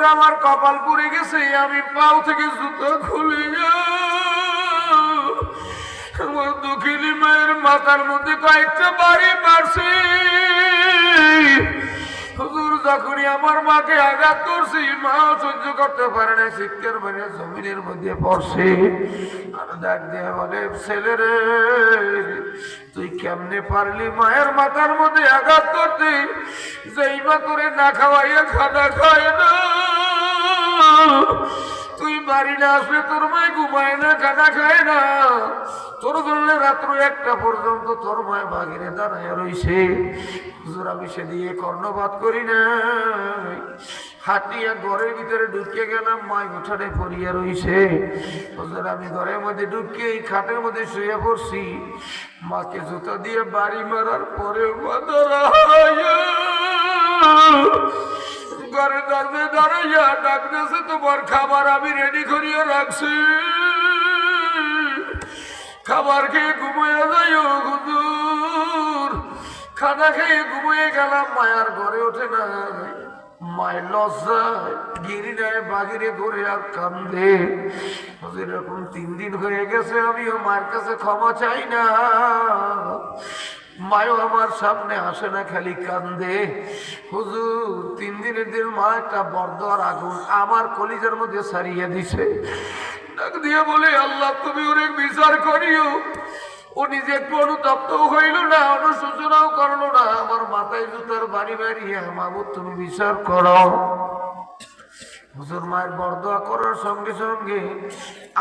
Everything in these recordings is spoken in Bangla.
হুজুর আমার কপাল পুড়ে গেছে, আমি পাও থেকে জুতো খুলে আমার দক্ষিণী মায়ের মাথার মধ্যে কয়েকটা বাড়ি মারছি যখনই আমার মাকে আঘাত করছি সহ্য করতে পারে না মধ্যে দিয়ে বলে তুই কেমনে পারলি মায়ের মাথার মধ্যে আঘাত করতে? যেই মা করে না খাওয়াইয়া খানা খায় না। তুই বাড়ি না আসলে তোর মায় ঘুমায় না, খানা খায় না। তোর জন্য রাত্র একটা পর্যন্ত তোর মায় বাগিরে দাঁড়ায় রইছে। হুজুর, আমি সে দিয়ে কর্ণপাত করি না হাঁটিয়া ঘরের ভিতরে ঢুকে গেলাম, মায় উঠানে পড়িয়া রইছে। হুজুর, আমি ঘরের মধ্যে ঢুকে এই খাটের মধ্যে শুয়ে পড়ছি। মাকে জুতা দিয়ে বাড়ি মারার পরে মা ঘরে দরজে দাঁড়াইয়া ডাকতেছে তোমার খাবার আমি রেডি করিয়া রাখছি। খাবার খেয়ে ঘুমিয়ে যাইও হুজুর। খানা খেয়ে ঘুমিয়ে গেলাম, মায়ার ঘরে ওঠে না। মায়ের লজ্জায় গিরি নেয় বাগিরে ঘুরে আর কান্দে। এরকম তিন দিন হয়ে গেছে, আমিও মায়ের কাছে ক্ষমা চাই না। মায়ও আমার সামনে আসে না, খালি কান্দে। হুজুর, তিন দিনের দিন মা একটা বর্দর আগুন আমার কলিজার মধ্যে সারিয়ে দিছে। দিয়ে বলে, আল্লাহ, তুমি ওরে বিচার করিও। ও নিজে একটু অনুতপ্ত হইল না, অনুশোচনাও করল না। আমার মাথায় জুতার বাড়ি বাড়িয়ে মাবুদ তুমি বিচার করো। হুজুর মায়ের বরদোয়া করার সঙ্গে সঙ্গে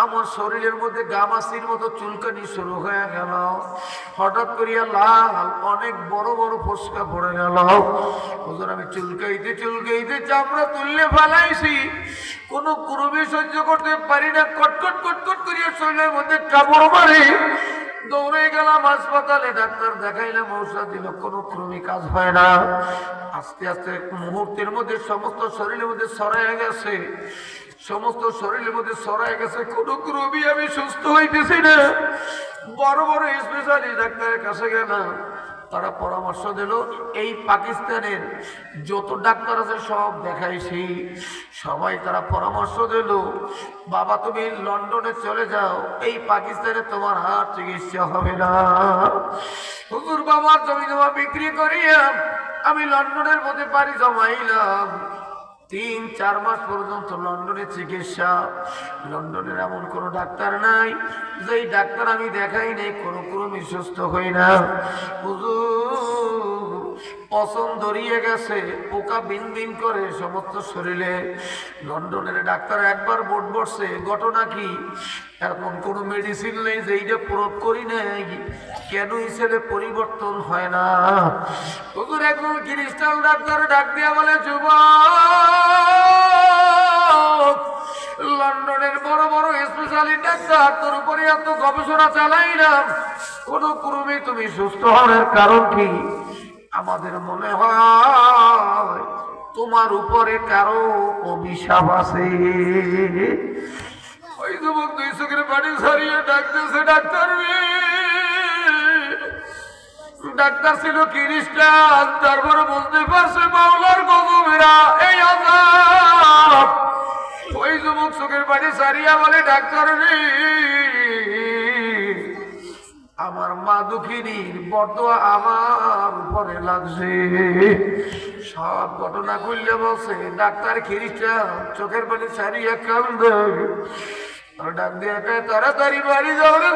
আমার শরীরের মধ্যে গামাসির মতো চুলকানি শুরু হয়ে গেল। হঠাৎ করিয়া লাল, অনেক বড় বড় ফসকা পড়ে গেল। হুজুর, আমি চুলকাইতে চুলকাইতে চামড়া তুললে ফেলাইছি। কোনো কুরুবি সহ্য করতে পারি না। কটকট কটকট করিয়া শরীরের মধ্যে কাপড় মারে। দৌড়ে গেলাম, হাসপাতালে ডাক্তার দেখাইলাম, ঔষধ দিল, কোনো ক্রমে কাজ হয় না। আস্তে আস্তে মুহূর্তের মধ্যে সমস্ত শরীরের মধ্যে সরাইয়া গেছে। সমস্ত শরীরের মধ্যে সরাই গেছে, কোনো ক্রমে আমি সুস্থ হইতেছি না। বড় বড় স্পেশালি ডাক্তারের কাছে গেলাম। তারা পরামর্শ দিল, এই পাকিস্তানের যত ডাক্তার আছে সব দেখাইছি সবাই তারা পরামর্শ দিল, বাবা, তুমি লন্ডনে চলে যাও, এই পাকিস্তানে তোমার হার চিকিৎসা হবে না। হুজুর বাবার জমি জমা বিক্রি করিয়া আমি লন্ডনের মধ্যে পারি জমাইলাম। তিন, চার মাস পর্যন্ত লন্ডনে চিকিৎসা। লন্ডনের এমন কোনো ডাক্তার নাই, যেই ডাক্তার আমি দেখাই নাই, কোনো ক্রমে সুস্থ হই না। পছন্দ ধরিয়ে গেছে, পোকা বিন বিন করে সমস্ত শরীরে। লন্ডনের ডাক্তার একবার বোর্ড বসছে ঘটনা কি? এমন কোনো মেডিসিন নেই যে এইটা প্রয়োগ করি নাই। কেন ছেলে পরিবর্তন হয় না? হুজুর একজন খ্রিস্টান ডাক্তার ডাক দিয়া বলে, যুবক, লন্ডনের বড় বড় স্পেশালি ডাক্তার, তোর উপরে এত গবেষণা চালাইলাম কোন ক্রমে তুমি সুস্থ হওয়ার কারণ কি? আমাদের মনে হয় তোমার উপরে কারও অভিশাপ আছে। ওই যুবক দুই চোখের পানি ছাড়িয়ে ডাকতেছে, ডাক্তার। ডাক্তার ছিল খ্রিস্টান, তারপরে বুঝতে পারছে মাওলার গজবেরা, এই আজাব। ওই যুবক চোখের পানি ছাড়িয়া বলে, ডাক্তার রে। আমার মা দুঃখিনীর বর্দোয়া আমার উপরে লাগছে। সব ঘটনা করলে বসে ডাক্তার খ্রিস্টান চোখের পানি ছাড়িয়া কান্দে। ডাক দিয়ে তাড়াতাড়ি বাড়ি যাও রে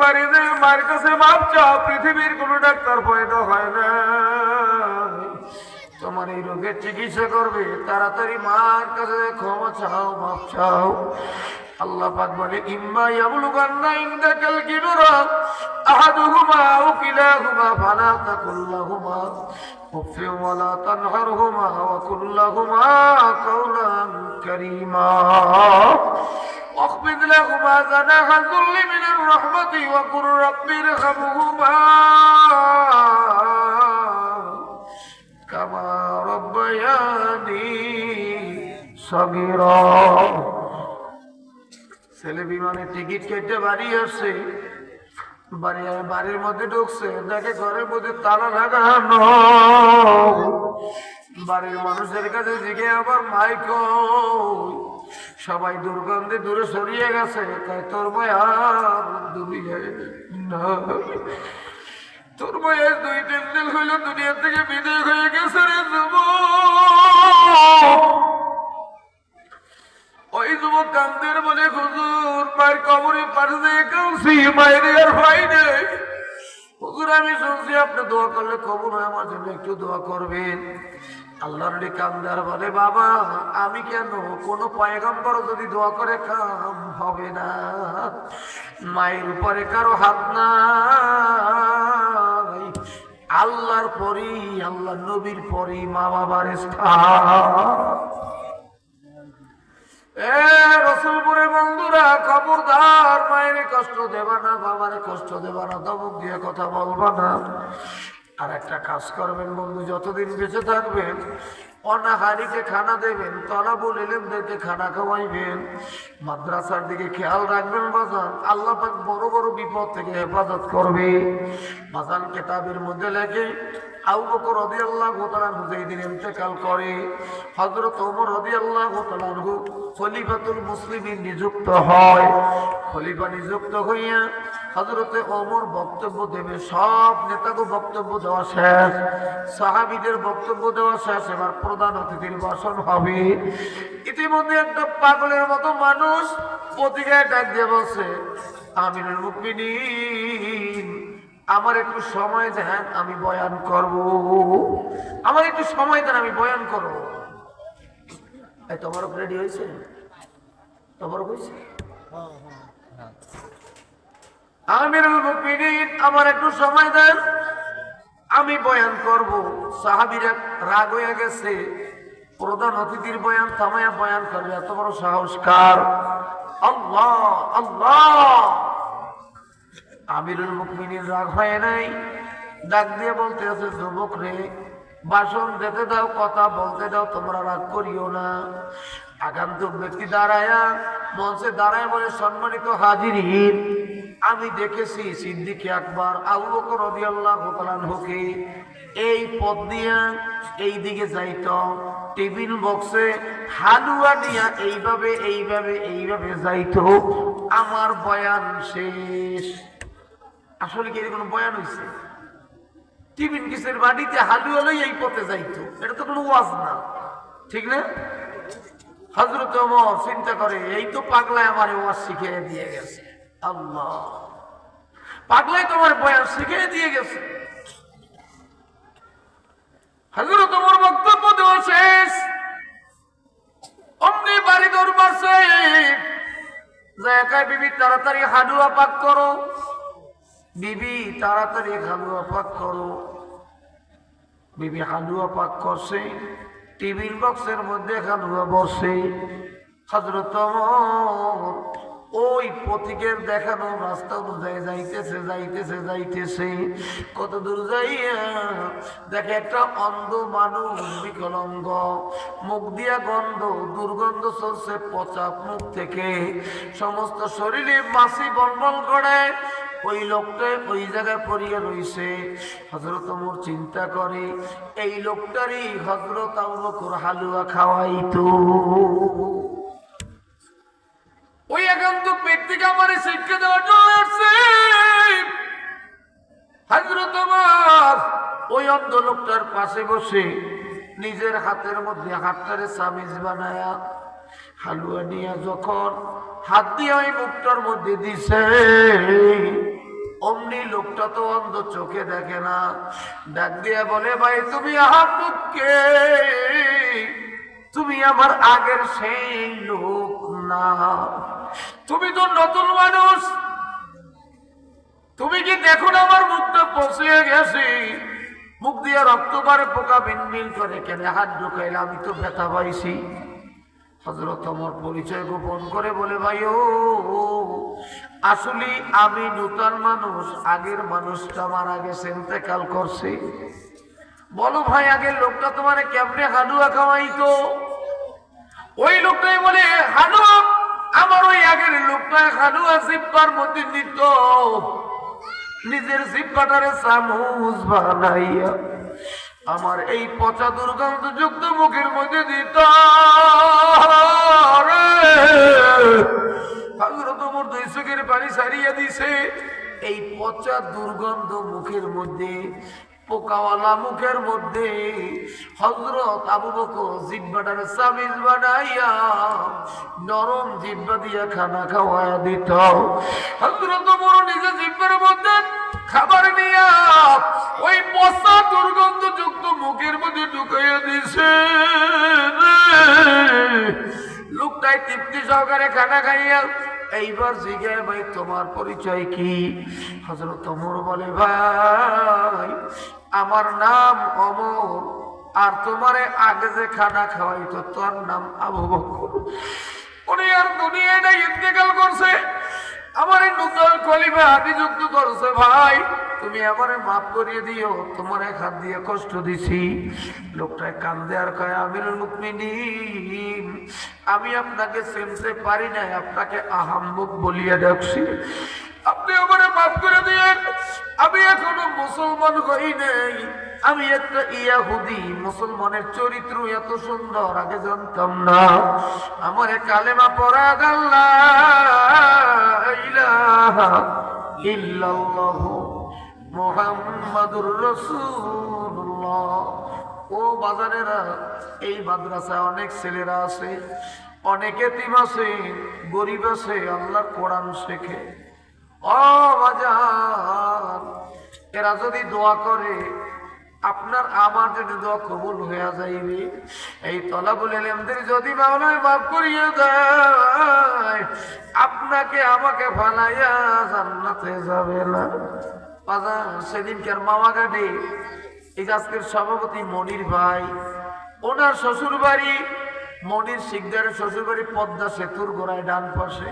বাড়িতে মার কাছে মাপ চাও, পৃথিবীর কোনো ডাক্তার পয়দা হয় না। তোমার এই রোগের চিকিৎসা করবে, তাড়াতাড়ি মার কাছে ক্ষমা চাও, মাপ চাও। আল্লাহ পাক বলে ইম্মা ইয়াবলুগান্না ইনদাকাল কিবরা আহাদুহুমা আও কিলাহুমা ফালা তাকুল লাহুমা উফ ওয়ালা তানহারহুমা ওয়া কুল লাহুমা কাওলান কারীমা واخفض لهما جناح الذل من الرحمة وقل رب ارحمهما كما ربياني صغيرا ছেলে বিমানের টিকিট কেটে বাড়ি আসছে। বাড়ি বাড়ির মধ্যে ঢুকছে। দেখে ঘরের মধ্যে তালা লাগানো। বাড়ির মানুষের কাছে জিগে আবার মাইক সবাই দুর্গন্ধে দূরে সরিয়ে গেছে। তাই তোর তোর মায়ের দুই তিন দিন হইল দুনিয়া থেকে বিদায় হয়ে গেছে রে ওই যুবক কান্দের বলে, হুজুর, মায়ের কবরে পাশে দিয়ে কাঁদছি, মায়ের আর ভাই নেই। হুজুর, আমি শুনছি আপনি দোয়া করলে কবর হয়, আমার জন্য একটু দোয়া করবেন। আল্লাহর কান্দার বলে, বাবা, আমি কেন? কোনো পয়গম্বর যদি দোয়া করে, কাম হবে না। মায়ের উপরে কারও হাত নাই। আল্লাহর পরই আল্লাহ নবীর পরই মা বাবার স্থান। রসুলপুরের বন্ধুরা মায়ের কষ্ট না কষ্ট না দিয়ে কথা বলবা না। আর একটা কাজ করবেন বন্ধু, যতদিন বেঁচে থাকবেন, অনাহারিকে খানা দেবেন খানা খাওয়াইবেন, মাদ্রাসার দিকে খেয়াল রাখবেন বাজান, আল্লাহ বড় বড় বিপদ থেকে হেফাজত করবে। বাজান কেতাবের মধ্যে লেখে আবু ইন্তেকাল করে ওমর নিযুক্ত হয়। নিযুক্ত ওমর বক্তব্য দেবে, সব নেতাকে বক্তব্য দেওয়া শেষ, সাহাবীদের বক্তব্য দেওয়া শেষ, এবার প্রধান অতিথির ভাষণ হবে। ইতিমধ্যে একটা পাগলের মতো মানুষ পত্রিকায় ডাক দিয়ে বলছে, আমিনুল মুকমিনিন আমার একটু সময় দেন, আমি বয়ান করব। আমার একটু সময় দেন, আমি বয়ান করব। এই তোমারও রেডি হয়েছে? তোমারও হয়েছে? আমিরুল মুমিনিন, আমার একটু সময় দেন, আমি বয়ান করব। সাহাবীরা রাগ হয়ে গেছে। প্রধান অতিথির বয়ান থামায়া বয়ান করবে, এত বড় সাহসকার আল্লাহ আল্লাহ! আমিরুল মুকমিনীর রাগ হয় নাই। ডাক দিয়ে বলতে আছে যুবক রে, বাসন দিতে দাও, কথা বলতে দাও, তোমরা রাগ করিও না। আগান্তক ব্যক্তি দাঁড়ায়া মঞ্চে দাঁড়ায় বলে, সম্মানিত হাজির আমি দেখেছি সিদ্দিকে আকবর, আবু রাদিয়াল্লাহু তাআলা হুকে এই পথ দিয়া এই দিকে যাইত। টিফিন বক্সে হালুয়া দিয়া এইভাবে এইভাবে এইভাবে যাইত। আমার বয়ান শেষ। আসলে কি এর কোনো বয়ান হয়েছে টিফিন কিসের বাড়িতে হালুয়া লই এই পথে যাইতো। এটা তো কোনো ওয়াজ না। ঠিক না? হজরত ওমর চিন্তা করে, এই তো পাগলায় আমার ওয়াজ শিখিয়ে দিয়ে গেছে। আল্লাহ। পাগলাই তোমার বয়ান শিখিয়ে দিয়ে গেছে। হজরত তোমার বক্তব্য দেওয়া শেষ। অমনি বাড়ি দরবার জায়গায় বিবি, তাড়াতাড়ি হাডুয়া পাক করো। বিবি, তাড়াতাড়ি হালুয়া পাক করো। বিবি হালুয়া পাক করছে টিভির বক্সের মধ্যে হালুয়া বসে। হজরত ওই পথিকের দেখানো রাস্তা অনুযায়ী যাইতেছে যাইতেছে যাইতেছে। কত দূর যাইয়া দেখে একটা অন্ধ মানুষ বিকলঙ্গ। মুখ দিয়া গন্ধ, দুর্গন্ধ চলছে পচা মুখ থেকে। সমস্ত শরীরে মাসি বলবল করে। ওই লোকটা ওই জায়গায় পড়িয়ে রইছে। হজরত মোর চিন্তা করে, এই লোকটারই হজরত আবুবকর হালুয়া খাওয়াইতো। ওই ব্যক্তিকে আমার শিক্ষা দেওয়ার জন্য আসছে। হজরত আমার ওই অন্ধ লোকটার পাশে বসে নিজের হাতের মধ্যে হাতটারে সামিজ বানায়া, হালুয়া নিয়ে যখন হাত দিয়ে ওই মুখটার মধ্যে দিছে, অমনি লোকটা তো অন্ধ চোখে দেখে না। ডাক দিয়ে বলে, ভাই, তুমি আহার মুখকে তুমি আমার আগের সেই লোক না। তুমি তো নতুন মানুষ। তুমি কি দেখো না আমার মুখটা পচিয়ে গেছে? মুখ দিয়ে রক্ত পারে পোকা বিনবিন করে কেন হাত ঢুকাইলে আমি তো ব্যথা পাইছি। হজরত আমার পরিচয় গোপন করে বলে, ভাই, ও আসলে আমি নূতন মানুষ, আগের মানুষটা মারা গেছে ইন্তেকাল করছে। বলো ভাই, আগের লোকটা তোমার কেমনে হাডুয়া খাওয়াইতো? ওই লোকটাই বলে হাডুয়া আমার ওই আগের লোকটা হাডুয়া জিব্বার মধ্যে দিত। নিজের জিব্বাটারে চামচ বানাইয়া আমার এই পচা দুর্গন্ধ যুক্ত মুখের মধ্যে দিত। ওমর দুই চোখের পানি সারিয়ে দিছে। এই পচা দুর্গন্ধ মুখের মধ্যে পোকাওয়ালা মুখের মধ্যে হজরত আবু বকর জিব্বাটার সামিজ বানাইয়া নরম জিব্বা দিয়া খানা খাওয়ায়া দিত। হজরত বড় নিজে জিব্বার মধ্যে খাবার নিয়া ওই পচা দুর্গন্ধ যুক্ত মুখের মধ্যে ঢুকাইয়া দিছে। লোকটাই তৃপ্তি সহকারে খানা খাইয়া এইবার জিগে ভাই, তোমার পরিচয় কি? হজরত অমর বলে, ভাই, আমার নাম অমর আর তোমারে আগে যে খানা খাওয়াই তো তোর নাম আবু বকর। উনি আর দুনিয়াটা ইন্তেকাল করছে। আমার এই নতুন কলিমা হাতি যুক্ত করছে, ভাই। তুমি আমারে মাফ করিয়ে দিও, তোমার এক হাত দিয়ে কষ্ট দিছি। লোকটায় কান্দে আর কয় আমির মুকমিনিন, আমি আপনাকে চিনতে পারি নাই, আপনাকে আহাম্মক বলিয়া ডাকছি। আপনি আমারে মাফ করে দিয়েন, আমি এখনও মুসলমান হই নাই। আমি একটা ইয়াহুদি, মুসলমানের চরিত্র এত সুন্দর, আগে জানতাম না। আমার কালেমা পড়া গাল্লাহ মোহাম্মদুর রসুল্লাহ ও বাজারেরা, এই মাদ্রাসায় অনেক ছেলেরা আছে, অনেক এতিম আছে, গরিব আছে, আল্লাহর কোরআন শেখে। ও বাজার, এরা যদি দোয়া করে, আপনার আমার যদি দোয়া কবুল হয়ে যাইবে, এই তলা বলে এলেমদের যদি মাওলায় মাফ করিয়ে দেয়, আপনাকে আমাকে ফালাইয়া জান্নাতে যাবে না। সেদিনকার মামা ঘাটে এই আজকের সভাপতি মনির ভাই। ওনার শ্বশুর বাড়ি মনির শিকদারের শ্বশুর বাড়ি পদ্মা সেতুর গোড়ায় ডান পাশে।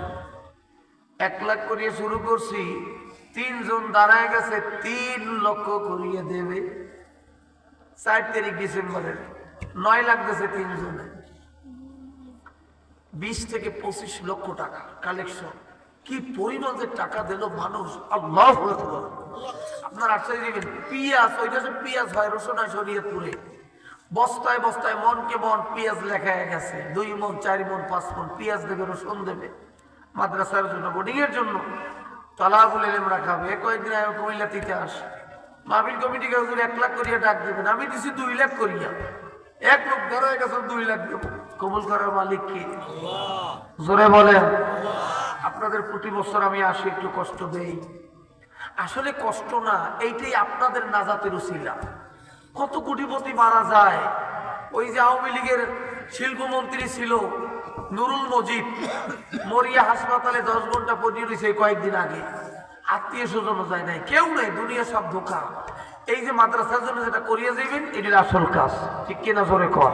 এক লাখ করিয়ে শুরু করছি। তিনজন দাঁড়ায় গেছে, তিন লক্ষ করিয়ে দেবে। চার তারিখ ডিসেম্বরের, নয় লাখ গেছে তিনজনে। বিশ থেকে পঁচিশ লক্ষ টাকা কালেকশন। কি পরিমাণ যে টাকা দিল মানুষ, আল্লাহ। আপনার আশ্চর্য দিবেন পিয়াজ, ওইটা যে পিয়াজ হয় রসুন শরীয়তপুরে বস্তায় বস্তায় মনকে মন পেঁয়াজ লেখা গেছে। দুই মন, চার মন, পাঁচ মন পেঁয়াজ দেবে, রসুন দেবে। মাদ্রাসার জন্য বোর্ডিং এর জন্য তলা বলে আমরা খাবে কয়েকদিন আগে কুমিল্লা থেকে আসে। মাহবিল কমিটিকে এক লাখ করিয়া ডাক দেবেন, আমি দিছি দুই লাখ করিয়া। এক লোক ধরো গেছে দুই লাখ দেবো। কবুল করার মালিক কি? জোরে বলেন। আপনাদের প্রতি বছর আমি আসি, একটু কষ্ট দেই। আসলে কষ্ট না, এইটাই আপনাদের নাজাতের উসিলা। কত কোটিপতি মারা যায়। ওই যে আওয়ামী লীগের শিল্পমন্ত্রী ছিল নুরুল মজিদ, মরিয়া হাসপাতালে দশ ঘণ্টা পড়িয়ে রয়েছে কয়েকদিন আগে। আত্মীয় স্বজনও যায় নাই, কেউ নেই, দুনিয়া সব ধোকা। এই যে মাদ্রাসার জন্য যেটা করিয়ে যাইবেন এটির আসল কাজ। ঠিক কিনা জোরে কর।